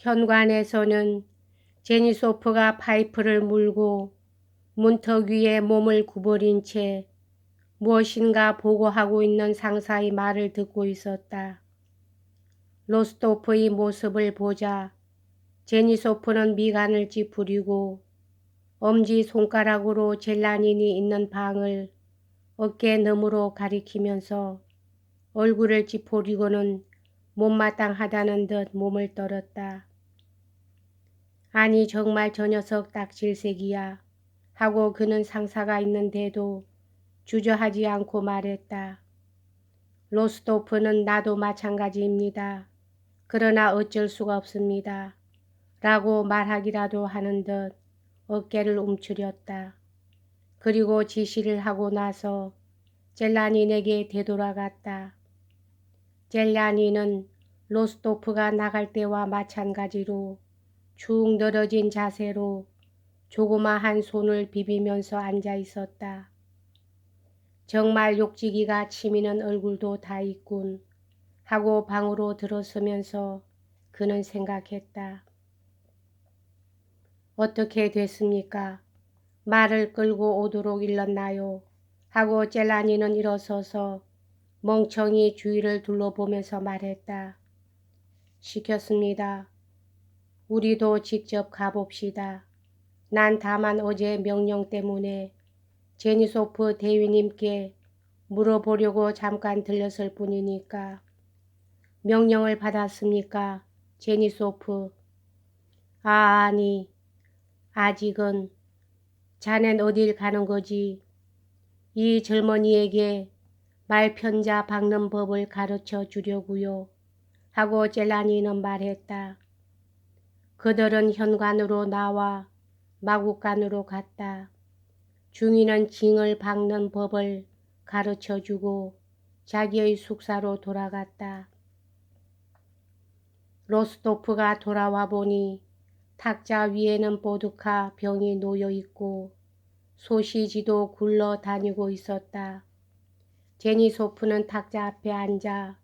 현관에서는 제니소프가 파이프를 물고 문턱 위에 몸을 구부린 채 무엇인가 보고하고 있는 상사의 말을 듣고 있었다. 로스토프의 모습을 보자 제니소프는 미간을 찌푸리고 엄지 손가락으로 젤라닌이 있는 방을 어깨 너머로 가리키면서 얼굴을 찌푸리고는 못마땅하다는 듯 몸을 떨었다. 아니 정말 저 녀석 딱 질색이야 하고 그는 상사가 있는데도 주저하지 않고 말했다. 로스토프는 나도 마찬가지입니다. 그러나 어쩔 수가 없습니다. 라고 말하기라도 하는 듯 어깨를 움츠렸다. 그리고 지시를 하고 나서 젤라닌에게 되돌아갔다. 젤라니는 로스토프가 나갈 때와 마찬가지로 축 늘어진 자세로 조그마한 손을 비비면서 앉아 있었다. 정말 욕지기가 치미는 얼굴도 다 있군 하고 방으로 들어서면서 그는 생각했다. 어떻게 됐습니까? 말을 끌고 오도록 일렀나요? 하고 젤라니는 일어서서 멍청이 주위를 둘러보면서 말했다. 시켰습니다. 우리도 직접 가봅시다. 난 다만 어제 명령 때문에 제니소프 대위님께 물어보려고 잠깐 들렸을 뿐이니까. 명령을 받았습니까? 제니소프. 아, 아니. 아직은. 자넨 어딜 가는 거지? 이 젊은이에게 말편자 박는 법을 가르쳐 주려고요. 하고 젤라니는 말했다. 그들은 현관으로 나와 마구간으로 갔다. 중이는 징을 박는 법을 가르쳐 주고 자기의 숙사로 돌아갔다. 로스토프가 돌아와 보니 탁자 위에는 보드카 병이 놓여 있고 소시지도 굴러 다니고 있었다. 제니소프는 탁자 앞에 앉아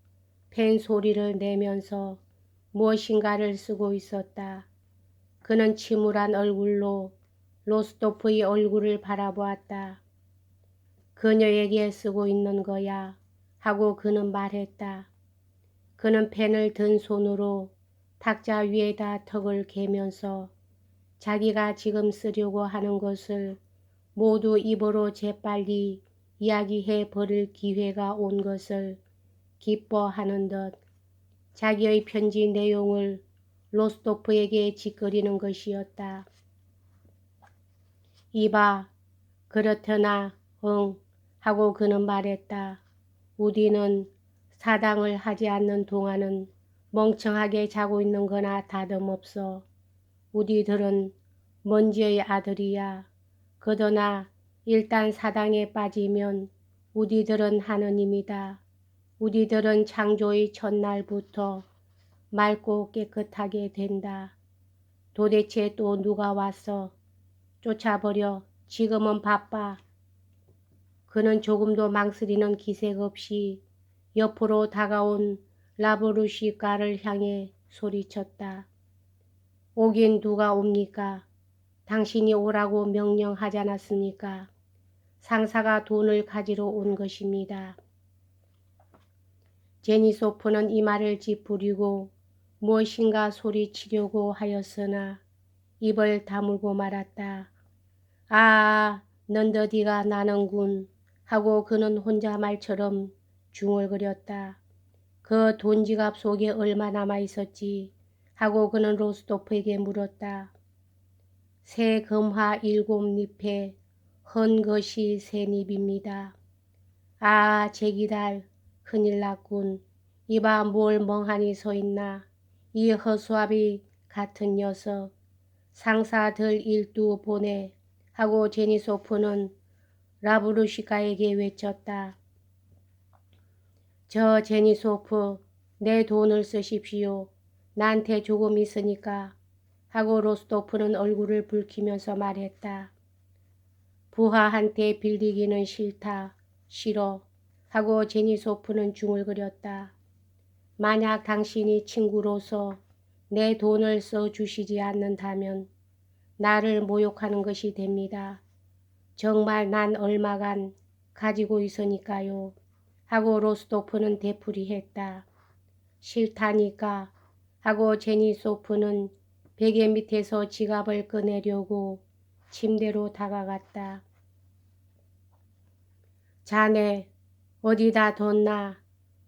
팬 소리를 내면서 무엇인가를 쓰고 있었다. 그는 침울한 얼굴로 로스토프의 얼굴을 바라보았다. 그녀에게 쓰고 있는 거야 하고 그는 말했다. 그는 펜을 든 손으로 탁자 위에다 턱을 개면서 자기가 지금 쓰려고 하는 것을 모두 입으로 재빨리 이야기해 버릴 기회가 온 것을 기뻐하는 듯 자기의 편지 내용을 로스토프에게 짓거리는 것이었다. 이봐, 그렇더나 응 하고 그는 말했다. 우디는 사당을 하지 않는 동안은 멍청하게 자고 있는 거나 다름없어. 우디들은 먼지의 아들이야. 그러나 일단 사당에 빠지면 우리들은 하느님이다. 우리들은 창조의 첫날부터 맑고 깨끗하게 된다. 도대체 또 누가 왔어? 쫓아버려. 지금은 바빠. 그는 조금도 망설이는 기색 없이 옆으로 다가온 라브루시가를 향해 소리쳤다. 오긴 누가 옵니까? 당신이 오라고 명령하지 않았습니까? 상사가 돈을 가지러 온 것입니다. 제니소프는 이 말을 짚부리고 무엇인가 소리치려고 하였으나 입을 다물고 말았다. 아, 넌더디가 나는군 하고 그는 혼자 말처럼 중얼거렸다. 그 돈지갑 속에 얼마 남아 있었지 하고 그는 로스토프에게 물었다. 새 금화 일곱 잎에 헌 것이 새 잎입니다. 아 제기달 큰일 났군. 이봐 뭘 멍하니 서 있나. 이 허수아비 같은 녀석. 상사들 일두 보내 하고 제니소프는 라브루시카에게 외쳤다. 저 제니소프 내 돈을 쓰십시오. 나한테 조금 있으니까 하고 로스토프는 얼굴을 붉히면서 말했다. 부하한테 빌리기는 싫다. 싫어. 하고 제니소프는 중얼거렸다. 만약 당신이 친구로서 내 돈을 써 주시지 않는다면 나를 모욕하는 것이 됩니다. 정말 난 얼마간 가지고 있으니까요. 하고 로스토프는 되풀이했다. 싫다니까 하고 제니 소프는 베개 밑에서 지갑을 꺼내려고 침대로 다가갔다. 자네 어디다 뒀나?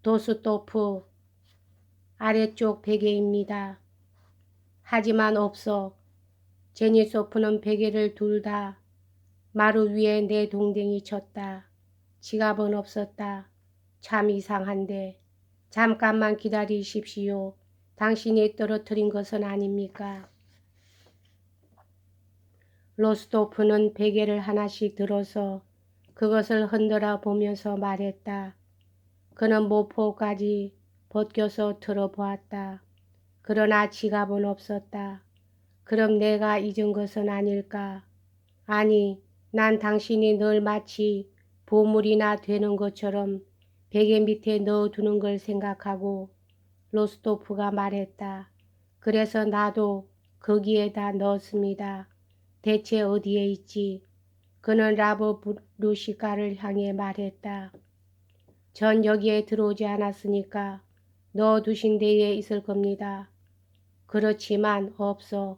도스토프 아래쪽 베개입니다. 하지만 없어. 제니 소프는 베개를 둘다 마루 위에 내 동댕이 쳤다. 지갑은 없었다. 참 이상한데. 잠깐만 기다리십시오. 당신이 떨어뜨린 것은 아닙니까? 로스토프는 베개를 하나씩 들어서 그것을 흔들어 보면서 말했다. 그는 모포까지 벗겨서 들어보았다. 그러나 지갑은 없었다. 그럼 내가 잊은 것은 아닐까? 아니, 난 당신이 늘 마치 보물이나 되는 것처럼 베개 밑에 넣어두는 걸 생각하고 로스토프가 말했다. 그래서 나도 거기에다 넣었습니다. 대체 어디에 있지? 그는 라브 루시카를 향해 말했다. 전 여기에 들어오지 않았으니까 넣어두신 데에 있을 겁니다. 그렇지만 없어.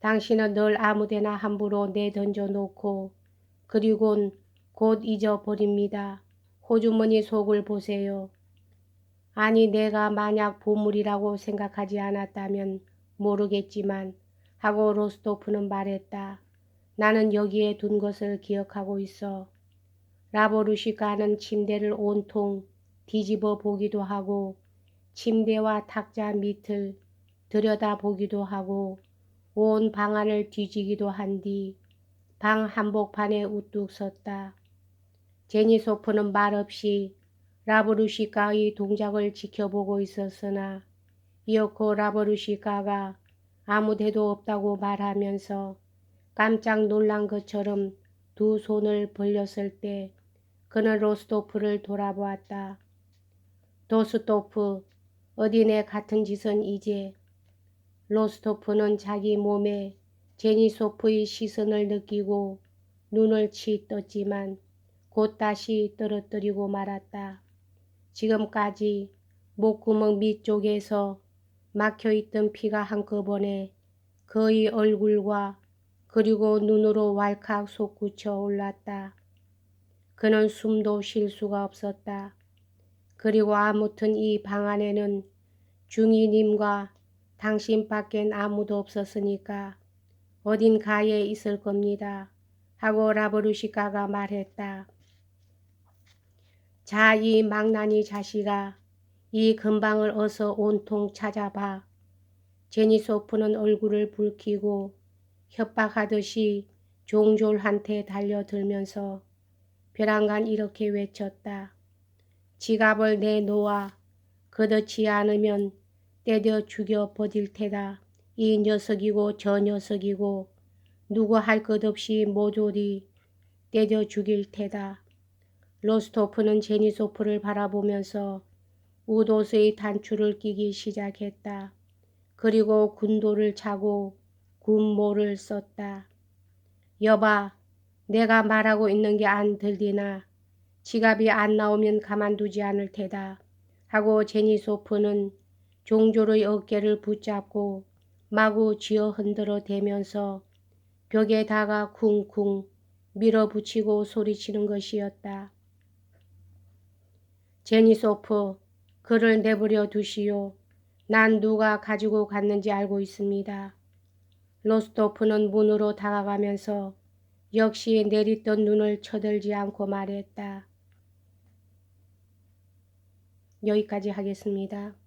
당신은 늘 아무데나 함부로 내던져 놓고 그리곤 곧 잊어버립니다. 호주머니 속을 보세요. 아니 내가 만약 보물이라고 생각하지 않았다면 모르겠지만 하고 로스토프는 말했다. 나는 여기에 둔 것을 기억하고 있어. 라보루시카는 침대를 온통 뒤집어 보기도 하고 침대와 탁자 밑을 들여다 보기도 하고 온 방안을 뒤지기도 한 뒤 방 한복판에 우뚝 섰다. 제니소프는 말없이 라브루시카의 동작을 지켜보고 있었으나 이어코 라브루시카가 아무 데도 없다고 말하면서 깜짝 놀란 것처럼 두 손을 벌렸을 때 그는 로스토프를 돌아보았다. 도스토프, 어디네 같은 짓은 이제 로스토프는 자기 몸에 제니소프의 시선을 느끼고 눈을 치 떴지만 곧 다시 떨어뜨리고 말았다. 지금까지 목구멍 밑쪽에서 막혀있던 피가 한꺼번에 그의 얼굴과 그리고 눈으로 왈칵 솟구쳐 올랐다. 그는 숨도 쉴 수가 없었다. 그리고 아무튼 이 방 안에는 중이님과 당신 밖엔 아무도 없었으니까 어딘 가에 있을 겁니다. 하고 라브루시카가 말했다. 자, 이 망나니 자식아, 이 근방을 어서 온통 찾아봐. 제니소프는 얼굴을 붉히고 협박하듯이 종졸한테 달려들면서 벼랑간 이렇게 외쳤다. 지갑을 내놓아 거둬치 않으면 때려 죽여 버릴 테다. 이 녀석이고 저 녀석이고 누구 할 것 없이 모조리 때려 죽일 테다. 로스토프는 제니소프를 바라보면서 우도스의 단추를 끼기 시작했다. 그리고 군도를 차고 군모를 썼다. 여봐, 내가 말하고 있는 게 안 들리나 지갑이 안 나오면 가만두지 않을 테다. 하고 제니소프는 종조의 어깨를 붙잡고 마구 쥐어 흔들어 대면서 벽에다가 쿵쿵 밀어붙이고 소리치는 것이었다. 제니소프, 그를 내버려 두시오. 난 누가 가지고 갔는지 알고 있습니다. 로스토프는 문으로 다가가면서 역시 내리던 눈을 쳐들지 않고 말했다. 여기까지 하겠습니다.